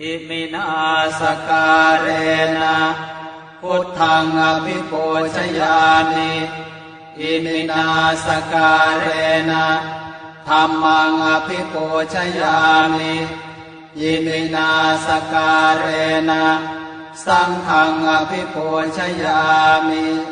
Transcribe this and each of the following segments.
อิมินาสการเรนะพุทธังอภิปูชยามิอิมินาสการเรนะธรรมังอภิปูชยามิอิมินาสการเรนะสังฆังอภิปูชยามิ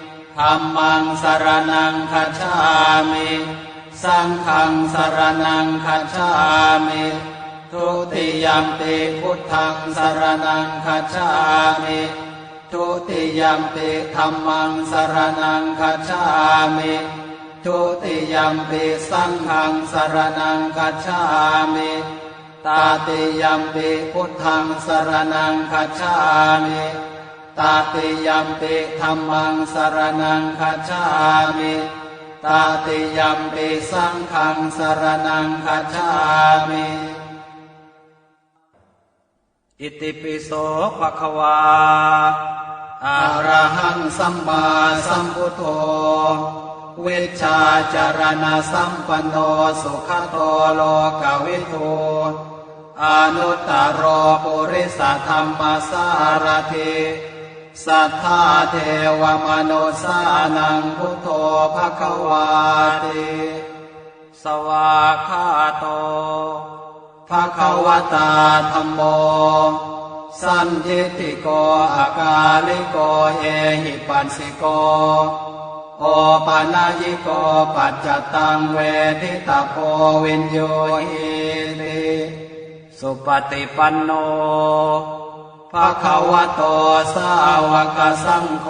ธัมมังสรนังคัจฉามิสังฆังสรนังคัจฉามิทุติยมปิพุทธังสรนังคัจฉามิทุติยมปิธัมมังสรนังคัจฉามิทุติยมปิสังฆังสรนังคัจฉามิตาติยมปิพุทธังสรนังคัจฉามิ ตาติยัมปิธรรมังสรนังคัจฉามิตาติยัมปิสังฆังสรนังคัจฉามิอิติปิโสภะคะวาอะระหังสัมมาสัมพุทโธ เวชาจารณสัมปันโนสุขโตโลกวิทูอนุตตรโรปุริสธรรมสารถิ สัทธาเทวมโนสานังพุทโธภควาติสวาคาโตภควตาธรรมโม สันทิติโกอากาลิโกเอหิปัสสิโก โอปานายิโกปัจจตังเวทิตาโพวินโยหิติสุปฏิปันโน ภะคะวะโตสาวกสังโฆ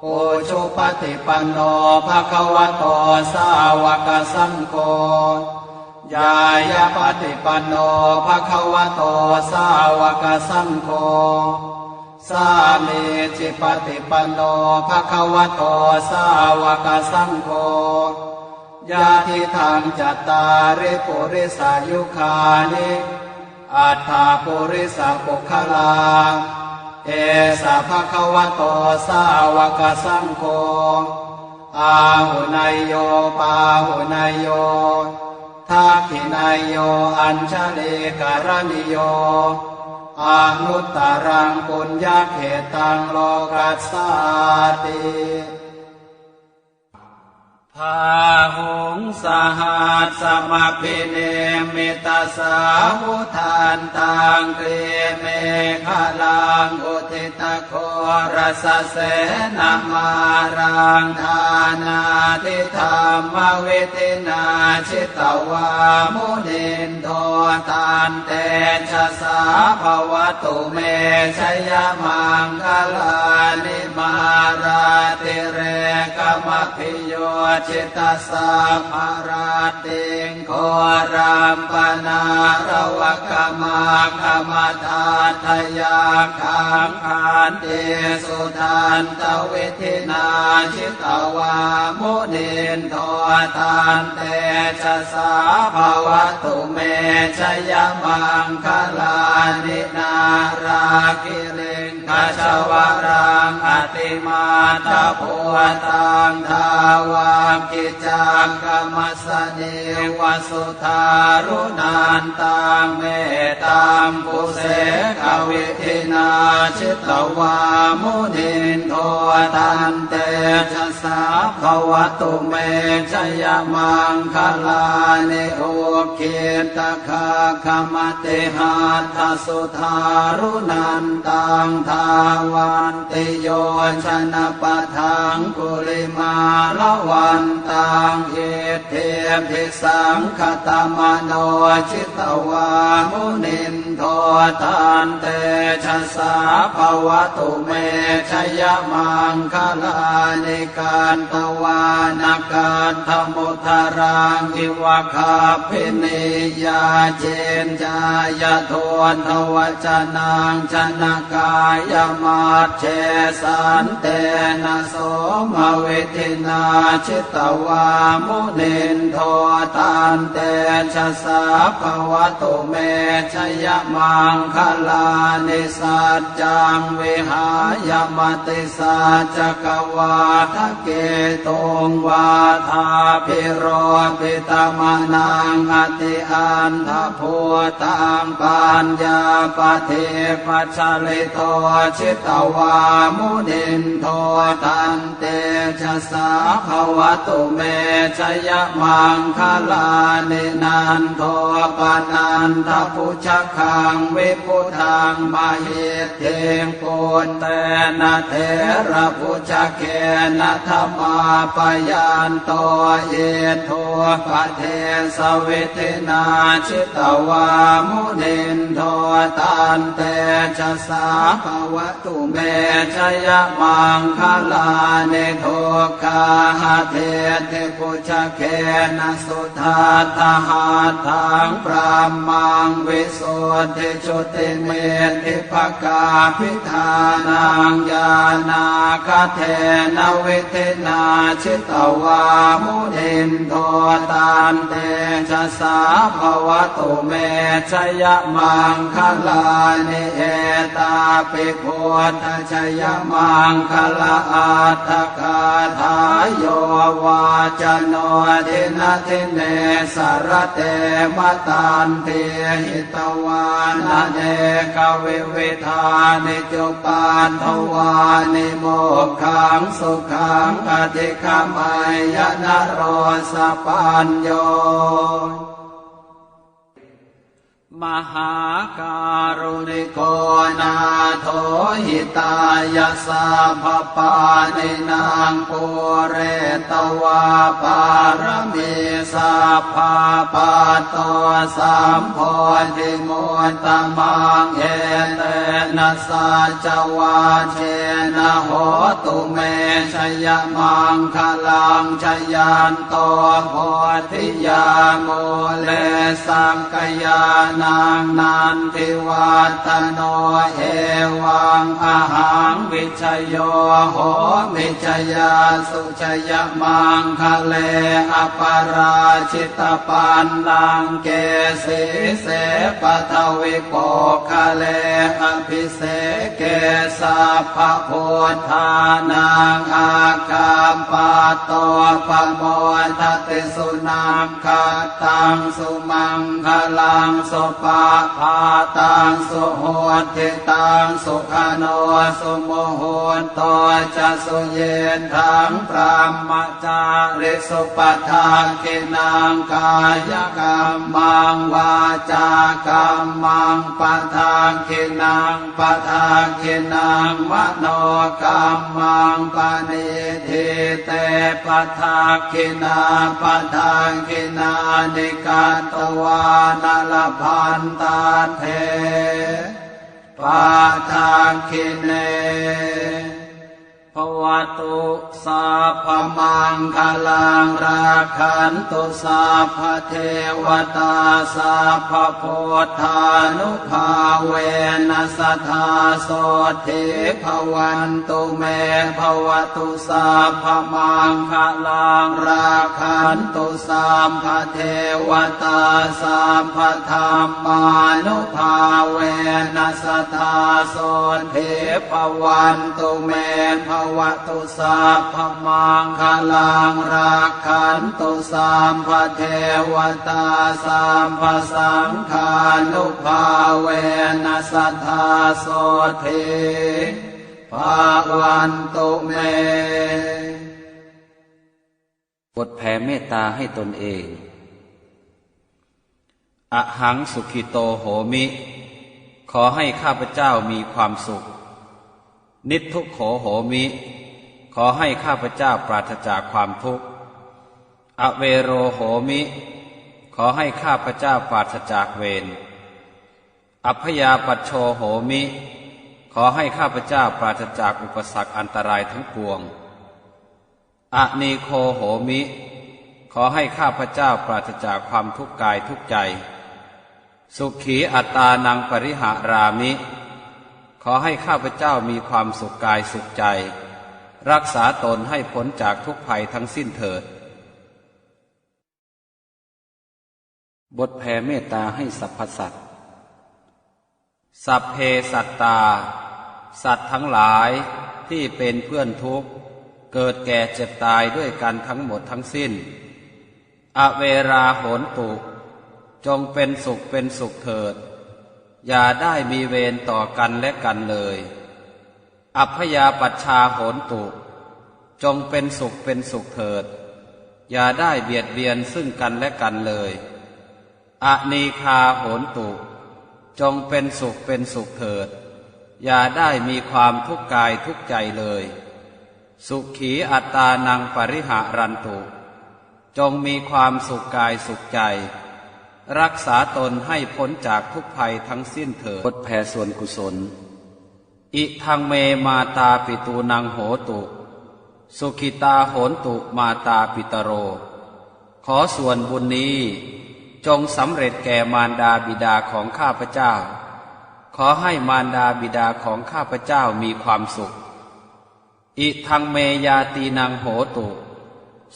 โอชุปฏิปันโนภะคะวะโตสาวกสังโฆยายาปฏิปันโนภะคะวะโตสาวกสังโฆสามีจิปฏิปันโนภะคะวะโตสาวกสังโฆญาติทางจัตตาริปุริสายุคานิ อัฏฐาปุริสปุคลาเอสาภะคะวะโตสาวกสังโฆอาหุนายโยปาหุนายโยทักขินายโยอัญชลีการณิโยอนุตตรังปุญญาเขตังโลกัสสาติ พาหงสหัสสมพิเนมิตาสาวุทานตังเกรเมฆลังอุทิตโครสเสนามารังทานาทิธรรมเวทินาชิตวามุนินโทตานเตชะสาภวตุเมชยมังคลานิมาราติเรกมพิโยจิตสัมภาราติงโครามปนาระวกมาคมทาทยาคังคานเตสุทันตเวทินาชิตวามุนินโททานเตชะสาภวตุเมชยมังคลานินาราคิริง คชวรังอติมาตาภูตังทาวามกิจังกรรมสเนวสุทารุนันตังเมตัมปุเสกวิทินาชิตวามุนินโทตันเตชะสาภวตุเมชยมังคลาเนโอเกตคาคมติหาทสุทารุนันตังทาวันติโยชนะปะทังกุลิมาละวันตังเอเทมทิสังคตมโนชิ ตวามุนินโททานเตชะสาภวตุเมชยมังคลานิการตวานาการธมุทารังอิวะคาพินิยาเจนจายโทนทวจนังชนกายมาเชสันเตนะโสมเวทินาชิตวามุนินโทตันเตชะสาภววตุเมชยมังคลานิสัจจังวิหายมติสัจกวาทะเกตงวาทาพิโรปิตมนังอติอันทพูตังปัญญาปเทปัจฉลิโตชิตวามุนินโทตันเตชะสาภวตุเมชยมังคลานินันโทปนันทพุชคังวิพุทังมาเหตเทงปุนเตนะเทระพุชเกนะธรรมาปยันโตเอโทปะเทสเวทินาชิตวามุนินโทตันเตชะสาภวตุเมชยมังคลาเนโทกาหเทเทพุชเกนะสุทาทหาทังปรามังวิสุทธิจุติเมติภกาพิธานังญานาคเทนวิเทนาชิตวามุนินโทตันเตชะสาภวตุเมชยมังคลานิเอตาปิโคตชยมังคลาอัตถกาทายโยวาจโนทินาทิเนสารเตมตันเทหิตวานาเนกเวิวิธานิจุปานทวานิโมกขังสุขังอธิคมายนโรสปัญโยมหาการุณิโกนาโทหิตายาสาภปานินางปุเร ตวาปารมีสัพพาปาโตสัมโพธิมุตตมังเอเตนะสัจวาเช โหตุเมชยมังคลังชยันโตโพธิยาโมเลสังกยานังนันทิวัตโนเอวังอาหังวิชโยโหมิชยาสุชยมังคะเลอปาราชิตปันลังเกสีเสปทวิโกคะเลอภิเสเกสัพพโพธานังอากาปาโตปะโมทติสุนังคาตังสุมังคลังสุปาภาตังสุโหติตังสุขโนสุโมโหนโตจะสุเยนทังพรหมจาริสุปทาคินังกายกรรมังวาจากรรมังปทาคินังปทาคินังมโนกรรมังปณิทิเตปทักขินาปทังขินานิกาตวานลพันตาเทปาทาคิเน ภวตุสัพมังคลังราคันตุสัพเทวตาสัพพพุทธานุภาเวนัสธาโสทิภวันตุเมภวตุสัพมังคลังราคันตุสัพเทวตาสัพธรรมานุภาเวนัสธาโสทิภวันตุเมภวตุสัพมังคลังรักขันตุสัมภเทวตาสัมภสังฆานุภาเวนัสธาโสทิภาวันตุเมบทแผ่เมตตาให้ตนเองอหังสุขิโตโหมิ ขอให้ข้าพเจ้ามีความสุข นิทุกโขโหมิ ขอให้ข้าพเจ้าปราศจากความทุกข์ อเวโรโหมิ ขอให้ข้าพเจ้าปราศจากเวร อัพยาปัชโชโหมิ ขอให้ข้าพเจ้าปราศจากอุปสรรคอันตรายทั้งปวง อนีโคโหมิ ขอให้ข้าพเจ้าปราศจากความทุกข์กายทุกใจ สุขีอัตตานังปริหารามิ ขอให้ข้าพเจ้ามีความสุขกายสุขใจ รักษาตนให้พ้นจากทุกภัยทั้งสิ้นเถิด บทแผ่เมตตาให้สรรพสัตว์สัพเพสัตตา สัตว์ทั้งหลายที่เป็นเพื่อนทุกข์ เกิดแก่เจ็บตายด้วยกันทั้งหมดทั้งสิ้น อเวราโหนตุ จงเป็นสุขเป็นสุขเถิด อย่าได้มีเวรต่อกันและกันเลย อัพยาปัชชาโหนตุ จงเป็นสุขเป็นสุขเถิด อย่าได้เบียดเบียนซึ่งกันและกันเลยอนีคาโหนตุ จงเป็นสุขเป็นสุขเถิด อย่าได้มีความทุกข์กายทุกข์ใจเลย สุขีอัตานังปริหารันตุ จงมีความสุขกายสุขใจ รักษาตนให้พ้นจากทุกภัยทั้งสิ้นเถิดบทแผ่ส่วนกุศล อิทังเมมาตาปิตูนังโหตุ สุขิตาโหนตุมาตาปิตโร ขอส่วนบุญนี้จงสำเร็จแก่มารดาบิดาของข้าพเจ้า ขอให้มารดาบิดาของข้าพเจ้ามีความสุข อิทังเมยาตีนังโหตุ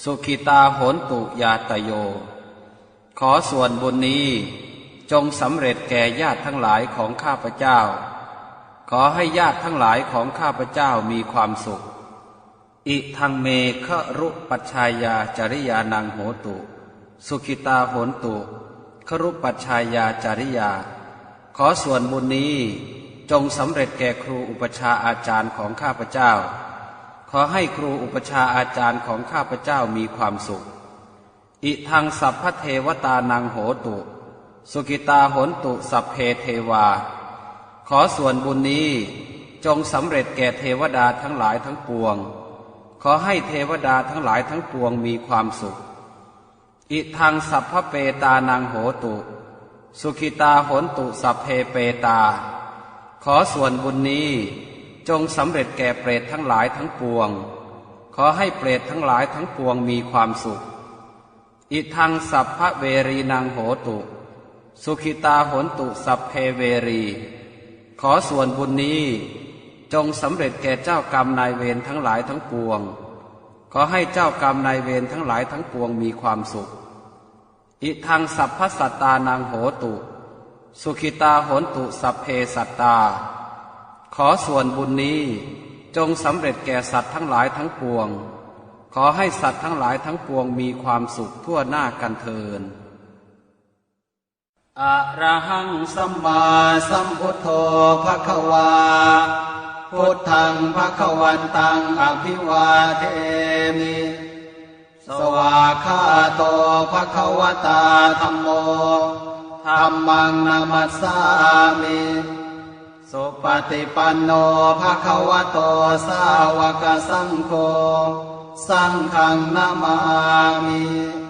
สุขิตาโหนตุยาตโย ขอส่วนบุญนี้จงสำเร็จแก่ญาติทั้งหลายของข้าพเจ้า ขอให้ญาติทั้งหลายของข้าพเจ้ามีความสุข อิทังเมฆรุปัชชายาจริยานังโหตุ สุขิตาโหนตุครุปัชชายาจริยา ขอส่วนบุญนี้จงสำเร็จแก่ครูอุปชาอาจารย์ของข้าพเจ้า ขอให้ครูอุปชาอาจารย์ของข้าพเจ้ามีความสุข อิทังสัพพเทวตานังโหตุ สุกิตาโหนตุสัพเพเทวา ขอส่วนบุญนี้จงสำเร็จแก่เทวดาทั้งหลายทั้งปวง ขอให้เทวดาทั้งหลายทั้งปวงมีความสุข อิทังสัพพเปตานังโหตุ สุขิตาโหนตุสัพเพเปตา ขอส่วนบุญนี้จงสำเร็จแก่เปรตทั้งหลายทั้งปวง ขอให้เปรตทั้งหลายทั้งปวงมีความสุข อิทังสัพพเวรีนังโหตุ สุขิตาโหนตุสัพเพเวรี ขอส่วนบุญนี้จงสำเร็จแก่เจ้ากรรมนายเวรทั้งหลายทั้งปวง ขอให้เจ้ากรรมนายเวรทั้งหลายทั้งปวงมีความสุข อิทังสัพพสัตตานังโหตุ สุขิตาโหนตุสัพเพสัตตา ขอส่วนบุญนี้จงสำเร็จแก่สัตว์ทั้งหลายทั้งปวง ขอให้สัตว์ทั้งหลายทั้งปวงมีความสุขทั่วหน้ากันเทินอะระหังสัมมาสัมพุทโธภะคะวา พุทธังภะคะวันตังอภิวาเทมิ สวาคาโตภะคะวตาธัมโมธัมมังนามัสสามิสุปฏิปันโนภะคะวะโตสาวกสังโฆ สังฆังนามามิ